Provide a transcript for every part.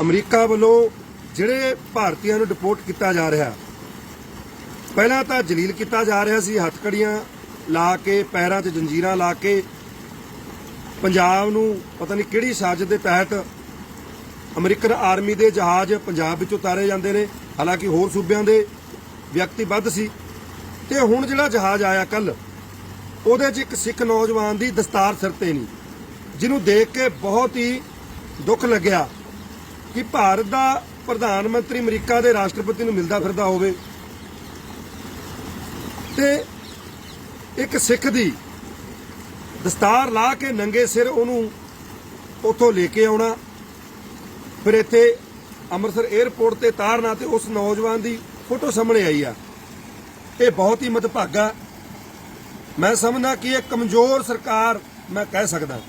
America ਵੱਲੋਂ ਜਿਹੜੇ ਭਾਰਤੀਆਂ ਨੂੰ ਡਿਪੋਰਟ ਕੀਤਾ ਜਾ ਰਿਹਾ, ਪਹਿਲਾਂ ਤਾਂ ਜਲੀਲ ਕੀਤਾ ਜਾ ਰਿਹਾ ਸੀ, ਹੱਥਕੜੀਆਂ ਲਾ ਕੇ, ਪੈਰਾਂ 'ਚ ਜੰਜੀਰਾਂ ਲਾ ਕੇ, ਪੰਜਾਬ ਨੂੰ ਪਤਾ ਨਹੀਂ ਕਿਹੜੀ ਸਾਜ਼ਿਸ਼ ਦੇ ਤਹਿਤ ਅਮਰੀਕਨ ਆਰਮੀ ਦੇ ਜਹਾਜ਼ ਪੰਜਾਬ ਵਿੱਚ ਉਤਾਰੇ ਜਾਂਦੇ ਨੇ, ਹਾਲਾਂਕਿ ਹੋਰ ਸੂਬਿਆਂ ਦੇ ਵਿਅਕਤੀ ਵੱਧ ਸੀ। ਤੇ ਹੁਣ ਜਿਹੜਾ ਜਹਾਜ਼ ਆਇਆ ਕੱਲ ਉਹਦੇ 'ਚ ਇੱਕ ਸਿੱਖ ਨੌਜਵਾਨ ਦੀ ਦਸਤਾਰ ਸਿਰ ਤੇ ਨਹੀਂ, ਜਿਹਨੂੰ ਦੇਖ ਕੇ ਬਹੁਤ ਹੀ ਦੁੱਖ ਲੱਗਿਆ। ਕਿ ਭਾਰਤ ਦਾ ਪ੍ਰਧਾਨ ਮੰਤਰੀ ਅਮਰੀਕਾ ਦੇ ਰਾਸ਼ਟਰਪਤੀ ਨੂੰ ਮਿਲਦਾ ਫਿਰਦਾ ਹੋਵੇ। ਤੇ ਇੱਕ ਸਿੱਖ ਦੀ ਦਸਤਾਰ ਲਾ ਕੇ ਨੰਗੇ ਸਿਰ ਉਹਨੂੰ ਉੱਥੋਂ ਲੈ ਕੇ ਆਉਣਾ। ਫਿਰ ਇੱਥੇ ਅੰਮ੍ਰਿਤਸਰ 에ਅਰਪੋਰਟ ਤੇ ਤਾਰਨਾ ਤੇ ਉਸ ਨੌਜਵਾਨ ਦੀ ਫੋਟੋ ਸਾਹਮਣੇ ਆਈ ਆ। ਇਹ ਬਹੁਤ ਹੀ ਮਦਭਾਗਾ। ਮੈਂ ਸਮਝਦਾ ਕਿ ਇਹ ਕਮਜ਼ੋਰ ਸਰਕਾਰ ਮੈਂ ਕਹਿ ਸਕਦਾ।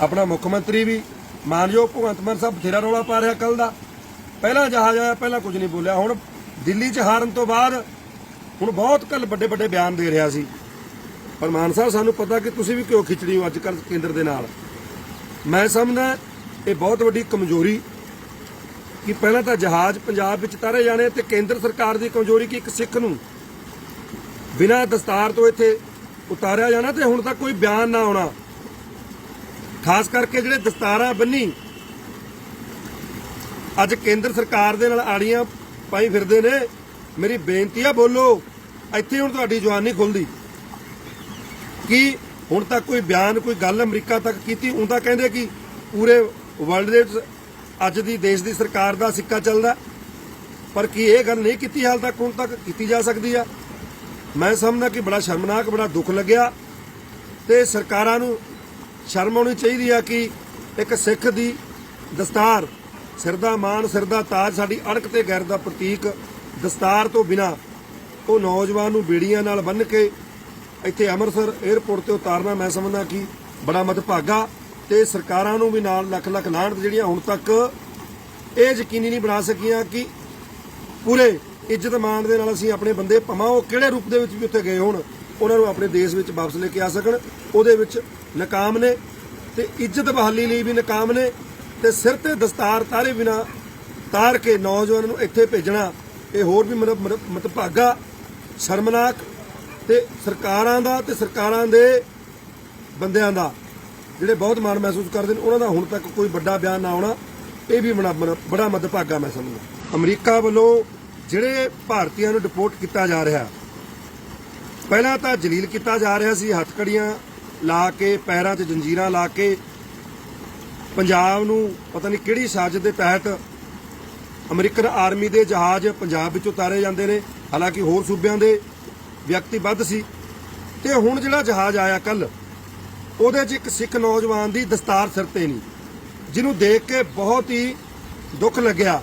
ਆਪਣਾ ਮੁੱਖ ਮੰਤਰੀ ਵੀ ਮਾਨਯੋਗ ਭਗਵੰਤ ਮਾਨ ਸਾਹਿਬ ਬਥੇਰਾ ਰੌਲਾ ਪਾ ਰਿਹਾ ਕੱਲ ਦਾ। ਪਹਿਲਾਂ ਜਹਾਜ਼ ਆਇਆ, ਪਹਿਲਾਂ ਕੁਝ ਨਹੀਂ ਬੋਲਿਆ। ਹੁਣ ਦਿੱਲੀ 'ਚ ਹਾਰਨ ਤੋਂ ਬਾਅਦ ਹੁਣ ਬਹੁਤ ਕੱਲ ਵੱਡੇ ਵੱਡੇ ਬਿਆਨ ਦੇ ਰਿਹਾ ਸੀ। ਪਰ ਮਾਨ ਸਾਹਿਬ, ਸਾਨੂੰ ਪਤਾ ਕਿ ਤੁਸੀਂ ਵੀ ਕਿਉਂ ਖਿਚੜੀ ਹੋ ਅੱਜ ਕੱਲ੍ਹ ਕੇਂਦਰ ਦੇ ਨਾਲ। ਮੈਂ ਸਮਝਦਾ ਇਹ ਬਹੁਤ ਵੱਡੀ ਕਮਜ਼ੋਰੀ ਕਿ ਪਹਿਲਾਂ ਤਾਂ ਜਹਾਜ਼ ਪੰਜਾਬ ਵਿੱਚ ਤਾਰੇ ਜਾਣੇ ਤੇ ਕੇਂਦਰ ਸਰਕਾਰ ਦੀ ਕਮਜ਼ੋਰੀ ਕਿ ਇੱਕ ਸਿੱਖ ਨੂੰ? ਬਿਨਾਂ ਦਸਤਾਰ ਤੋਂ ਇੱਥੇ ਉਤਾਰਿਆ ਜਾਣਾ ਤੇ ਹੁਣ ਤੱਕ ਕੋਈ ਬਿਆਨ ਨਾ ਆਉਣਾ। ਖਾਸ ਕਰਕੇ ਜਿਹੜੇ ਦਸਤਾਰਾਂ ਬੰਨੀ, ਅੱਜ ਕੇਂਦਰ ਸਰਕਾਰ ਦੇ ਨਾਲ ਆੜੀਆਂ ਪਾਈ ਫਿਰਦੇ ਨੇ, ਮੇਰੀ ਬੇਨਤੀ ਆ ਬੋਲੋ, ਇੱਥੇ ਹੁਣ ਤੁਹਾਡੀ ਜਵਾਨ ਨਹੀਂ ਖੁੱਲਦੀ। ਕਿ ਹੁਣ ਤੱਕ ਕੋਈ ਬਿਆਨ, ਕੋਈ ਗੱਲ ਅਮਰੀਕਾ ਤੱਕ ਕੀਤੀ? ਉਹ ਤਾਂ ਕਹਿੰਦੇ ਕਿ ਪੂਰੇ ਵਰਲਡ ਦੇ ਅੱਜ ਦੀ ਦੇਸ਼ ਦੀ ਸਰਕਾਰ ਦਾ ਸਿੱਕਾ ਚੱਲਦਾ। ਪਰ ਕੀ ਇਹ ਗੱਲ ਨਹੀਂ ਕੀਤੀ ਹਾਲ ਤੱਕ, ਹੁਣ ਤੱਕ ਕੀਤੀ ਜਾ ਸਕਦੀ ਆ? ਮੈਂ ਸਮਝਦਾ ਕਿ ਬੜਾ ਸ਼ਰਮਨਾਕ, ਬੜਾ ਦੁੱਖ ਲੱਗਿਆ ਤੇ ਸਰਕਾਰਾਂ ਨੂੰ ਸ਼ਰਮ ਆਉਣੀ ਚਾਹੀਦੀ ਆ ਕਿ ਇੱਕ ਸਿੱਖ ਦੀ ਦਸਤਾਰ, ਸਿਰ ਦਾ ਮਾਣ, ਸਿਰ ਦਾ ਤਾਜ ਸਾਡੀ ਅਣਕ ਤੇ ਗੈਰ ਦਾ ਪ੍ਰਤੀਕ ਦਸਤਾਰ ਤੋਂ ਬਿਨਾ ਉਹ ਨੌਜਵਾਨ ਨੂੰ ਬੇੜੀਆਂ ਨਾਲ ਬੰਨ੍ਹ ਕੇ ਇੱਥੇ ਅੰਮ੍ਰਿਤਸਰ 에ਅਰਪੋਰਟ ਤੇ ਉਤਾਰਨਾ ਮੈਂ ਸਮਝਦਾ ਕਿ ਬੜਾ ਮਦਭਾਗਾ ਤੇ ਸਰਕਾਰਾਂ ਨੂੰ ਵੀ ਨਾਲ ਲੱਖ ਲੱਖ ਲਾਹਣਤ ਜਿਹੜੀਆਂ ਹੁਣ ਤੱਕ ਇਹ ਯਕੀਨੀ ਨਹੀਂ ਬਣਾ ਸਕੀਆਂ ਕਿ ਪੂਰੇ ਇੱਜ਼ਤ ਮਾਣ ਦੇ ਨਾਲ ਅਸੀਂ ਆਪਣੇ ਬੰਦੇ ਭਵਾਂ, ਉਹ ਕਿਹੜੇ ਰੂਪ ਦੇ ਵਿੱਚ ਵੀ ਉੱਥੇ ਗਏ ਹੋਣ, ਉਹਨਾਂ ਨੂੰ ਆਪਣੇ ਦੇਸ਼ ਵਿੱਚ ਵਾਪਸ ਲੈ ਕੇ ਆ ਸਕਣ, ਉਹਦੇ ਵਿੱਚ ਨਾਕਾਮ ਨੇ ਤੇ ਇੱਜ਼ਤ ਬਹਾਲੀ ਲਈ ਵੀ ਨਾਕਾਮ ਨੇ ਤੇ ਸਿਰ ਤੇ ਦਸਤਾਰ ਤਾਰੇ ਬਿਨਾ ਤਾਰ ਕੇ ਨੌਜਵਾਨ ਨੂੰ ਇੱਥੇ ਭੇਜਣਾ, ਇਹ ਹੋਰ ਵੀ ਮਤਲਬ ਮਤਭਾਗਾ, ਸ਼ਰਮਨਾਕ ਤੇ ਸਰਕਾਰਾਂ ਦਾ ਤੇ ਸਰਕਾਰਾਂ ਦੇ ਬੰਦਿਆਂ ਦਾ, ਜਿਹੜੇ ਬਹੁਤ ਮਾਣ ਮਹਿਸੂਸ ਕਰਦੇ ਨੇ, ਉਹਨਾਂ ਦਾ ਹੁਣ ਤੱਕ ਕੋਈ ਵੱਡਾ ਬਿਆਨ ਨਾ ਆਉਣਾ, ਇਹ ਵੀ ਬੜਾ ਬੜਾ ਮਦਭਾਗਾ ਮੈਂ ਸਮਝਦਾ। ਅਮਰੀਕਾ ਵੱਲੋਂ ਜਿਹੜੇ ਭਾਰਤੀਆਂ ਨੂੰ ਡਿਪੋਰਟ ਕੀਤਾ ਜਾ ਰਿਹਾ, ਪਹਿਲਾਂ ਤਾਂ ਜਲੀਲ ਕੀਤਾ ਜਾ ਰਿਹਾ ਸੀ, ਹੱਥਕੜੀਆਂ ਲਾ ਕੇ, ਪੈਰਾਂ 'ਚ ਜੰਜੀਰਾਂ ਲਾ ਕੇ, ਪੰਜਾਬ ਨੂੰ ਪਤਾ ਨਹੀਂ ਕਿਹੜੀ ਸਾਜ਼ਿਸ਼ ਦੇ ਤਹਿਤ ਅਮਰੀਕਨ ਆਰਮੀ ਦੇ ਜਹਾਜ਼ ਪੰਜਾਬ ਵਿੱਚ ਉਤਾਰੇ ਜਾਂਦੇ ਨੇ। ਹਾਲਾਂਕਿ ਹੋਰ ਸੂਬਿਆਂ ਦੇ ਵਿਅਕਤੀ ਵੱਧ ਸੀ। ਤੇ ਹੁਣ ਜਿਹੜਾ ਜਹਾਜ਼ ਆਇਆ ਕੱਲ ਉਹਦੇ 'ਚ ਇੱਕ ਸਿੱਖ ਨੌਜਵਾਨ ਦੀ ਦਸਤਾਰ ਸਿਰ ਤੇ ਨਹੀਂ, ਜਿਹਨੂੰ ਦੇਖ ਕੇ ਬਹੁਤ ਹੀ ਦੁੱਖ ਲੱਗਿਆ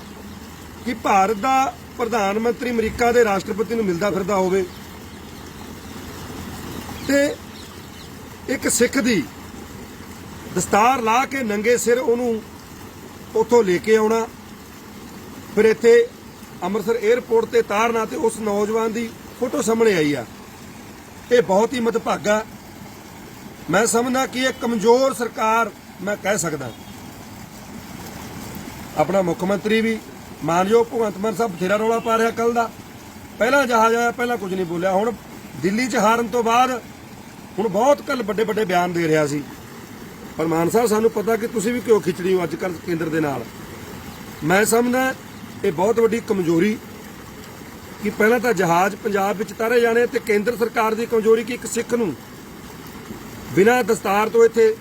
ਕਿ ਭਾਰਤ ਦਾ ਪ੍ਰਧਾਨ ਮੰਤਰੀ ਅਮਰੀਕਾ ਦੇ ਰਾਸ਼ਟਰਪਤੀ ਨੂੰ ਮਿਲਦਾ ਫਿਰਦਾ ਹੋਵੇ। ਤੇ ਇੱਕ ਸਿੱਖ ਦੀ ਦਸਤਾਰ ਲਾ ਕੇ ਨੰਗੇ ਸਿਰ ਉਹਨੂੰ ਉੱਥੋਂ ਲੈ ਕੇ ਆਉਣਾ। ਫਿਰ ਇੱਥੇ ਅੰਮ੍ਰਿਤਸਰ 에ਅਰਪੋਰਟ ਤੇ ਤਾਰਨਾ ਤੇ ਉਸ ਨੌਜਵਾਨ ਦੀ ਫੋਟੋ ਸਾਹਮਣੇ ਆਈ ਆ। ਇਹ ਬਹੁਤ ਹੀ ਮਦਭਾਗਾ। ਮੈਂ ਸਮਝਦਾ ਕਿ ਇਹ ਕਮਜ਼ੋਰ ਸਰਕਾਰ ਮੈਂ ਕਹਿ ਸਕਦਾ। ਆਪਣਾ ਮੁੱਖ ਮੰਤਰੀ ਵੀ ਮਾਨਯੋਗ ਭਗਵੰਤ ਮਾਨ ਸਾਹਿਬ ਬਥੇਰਾ ਰੌਲਾ ਪਾ ਰਿਹਾ ਕੱਲ ਦਾ। ਪਹਿਲਾਂ ਜਹਾਜ਼ ਆਇਆ, ਪਹਿਲਾਂ ਕੁਝ ਨਹੀਂ ਬੋਲਿਆ। ਹੁਣ ਦਿੱਲੀ 'ਚ ਹਾਰਨ ਤੋਂ ਬਾਅਦ ਹੁਣ ਬਹੁਤ ਕੱਲ ਵੱਡੇ ਵੱਡੇ ਬਿਆਨ ਦੇ ਰਿਹਾ ਸੀ। ਪਰ ਮਾਨ ਸਾਹਿਬ, ਸਾਨੂੰ ਪਤਾ ਕਿ ਤੁਸੀਂ ਵੀ ਕਿਉਂ ਖਿਚੜੀ ਹੋ ਅੱਜ ਕੱਲ੍ਹ ਕੇਂਦਰ ਦੇ ਨਾਲ। ਮੈਂ ਸਮਝਦਾ ਇਹ ਬਹੁਤ ਵੱਡੀ ਕਮਜ਼ੋਰੀ ਕਿ ਪਹਿਲਾਂ ਤਾਂ ਜਹਾਜ਼ ਪੰਜਾਬ ਵਿੱਚ ਤਾਰੇ ਜਾਣੇ ਤੇ ਕੇਂਦਰ ਸਰਕਾਰ ਦੀ ਕਮਜ਼ੋਰੀ ਕਿ ਇੱਕ ਸਿੱਖ ਨੂੰ? ਬਿਨਾਂ ਦਸਤਾਰ ਤੋਂ ਇੱਥੇ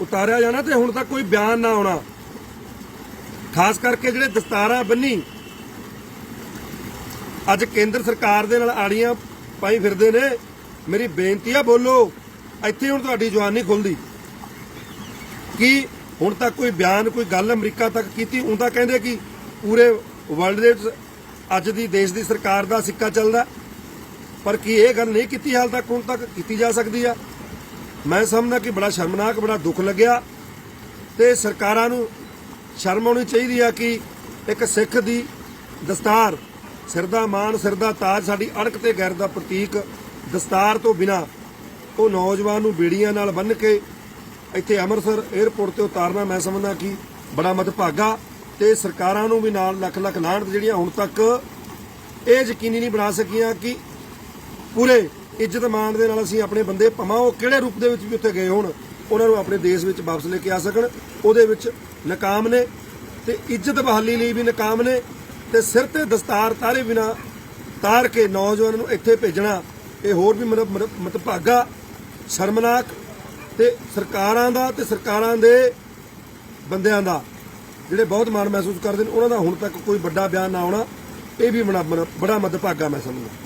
ਉਤਾਰਿਆ ਜਾਣਾ ਤੇ ਹੁਣ ਤੱਕ ਕੋਈ ਬਿਆਨ ਨਾ ਆਉਣਾ। ਖਾਸ ਕਰਕੇ ਜਿਹੜੇ ਦਸਤਾਰਾਂ ਬੰਨੀ, ਅੱਜ ਕੇਂਦਰ ਸਰਕਾਰ ਦੇ ਨਾਲ ਆੜੀਆਂ ਪਾਈ ਫਿਰਦੇ ਨੇ ਮੇਰੀ ਬੇਨਤੀ ਆ, ਬੋਲੋ। ਇੱਥੇ ਹੁਣ ਤੁਹਾਡੀ ਜਵਾਨ ਨਹੀਂ ਖੁੱਲਦੀ। ਕਿ ਹੁਣ ਤੱਕ ਕੋਈ ਬਿਆਨ, ਕੋਈ ਗੱਲ ਅਮਰੀਕਾ ਤੱਕ ਕੀਤੀ? ਉਹ ਤਾਂ ਕਹਿੰਦੇ ਕਿ ਪੂਰੇ ਵਰਲਡ ਦੇ ਅੱਜ ਦੀ ਦੇਸ਼ ਦੀ ਸਰਕਾਰ ਦਾ ਸਿੱਕਾ ਚੱਲਦਾ। ਪਰ ਕੀ ਇਹ ਗੱਲ ਨਹੀਂ ਕੀਤੀ ਹਾਲ ਤੱਕ, ਹੁਣ ਤੱਕ ਕੀਤੀ ਜਾ ਸਕਦੀ ਆ? ਮੈਂ ਸਮਝਦਾ ਕਿ ਬੜਾ ਸ਼ਰਮਨਾਕ, ਬੜਾ ਦੁੱਖ ਲੱਗਿਆ। ਤੇ ਸਰਕਾਰਾਂ ਨੂੰ ਸ਼ਰਮ ਆਉਣੀ ਚਾਹੀਦੀ ਆ ਕਿ ਇੱਕ ਸਿੱਖ ਦੀ ਦਸਤਾਰ, ਸਿਰ ਦਾ ਮਾਣ ਸਿਰ ਦਾ ਤਾਜ ਸਾਡੀ ਅੜਕ ਤੇ ਗੈਰ ਦਾ ਪ੍ਰਤੀਕ ਦਸਤਾਰ ਤੋਂ ਬਿਨਾ ਉਹ ਨੌਜਵਾਨ ਨੂੰ ਬੇੜੀਆਂ ਨਾਲ ਬੰਨ੍ਹ ਕੇ ਇੱਥੇ ਅੰਮ੍ਰਿਤਸਰ 에ਅਰਪੋਰਟ ਤੇ ਉਤਾਰਨਾ ਮੈਂ ਸਮਝਦਾ ਕਿ ਬੜਾ ਮਦਭਾਗਾ ਤੇ ਸਰਕਾਰਾਂ ਨੂੰ ਵੀ ਨਾਲ ਲੱਖ ਲੱਖ ਲਾਹਣਤ ਜਿਹੜੀਆਂ ਹੁਣ ਤੱਕ ਇਹ ਯਕੀਨੀ ਨਹੀਂ ਬਣਾ ਸਕੀਆਂ ਕਿ ਪੂਰੇ ਇੱਜ਼ਤ ਮਾਣ ਦੇ ਨਾਲ ਅਸੀਂ ਆਪਣੇ ਬੰਦੇ ਭਾਵੇਂ, ਉਹ ਕਿਹੜੇ ਰੂਪ ਦੇ ਵਿੱਚ ਵੀ ਉੱਥੇ ਗਏ ਹੋਣ, ਉਹਨਾਂ ਨੂੰ ਆਪਣੇ ਦੇਸ਼ ਵਿੱਚ ਵਾਪਸ ਲੈ ਕੇ ਆ ਸਕਣ, ਉਹਦੇ ਵਿੱਚ ਨਾਕਾਮ ਨੇ ਤੇ ਇੱਜ਼ਤ ਬਹਾਲੀ ਲਈ ਵੀ ਨਾਕਾਮ ਨੇ ਤੇ ਸਿਰ ਤੇ ਦਸਤਾਰ ਤਾਰੇ ਬਿਨਾ ਤਾਰ ਕੇ ਨੌਜਵਾਨਾਂ ਨੂੰ ਇੱਥੇ ਭੇਜਣਾ ਇਹ ਹੋਰ ਵੀ ਮਤਲਬ ਮਤਲਬ ਮਤਭਾਗਾ ਸ਼ਰਮਨਾਕ ਤੇ ਸਰਕਾਰਾਂ ਦਾ ਤੇ ਸਰਕਾਰਾਂ ਦੇ ਬੰਦਿਆਂ ਦਾ ਜਿਹੜੇ ਬਹੁਤ ਮਾਣ ਮਹਿਸੂਸ ਕਰਦੇ ਨੇ, ਉਹਨਾਂ ਦਾ ਹੁਣ ਤੱਕ ਕੋਈ ਵੱਡਾ ਬਿਆਨ ਨਾ ਆਉਣਾ, ਇਹ ਵੀ ਬੜਾ ਬੜਾ ਮਦਭਾਗਾ ਮੈਂ ਸਮਝਦਾ।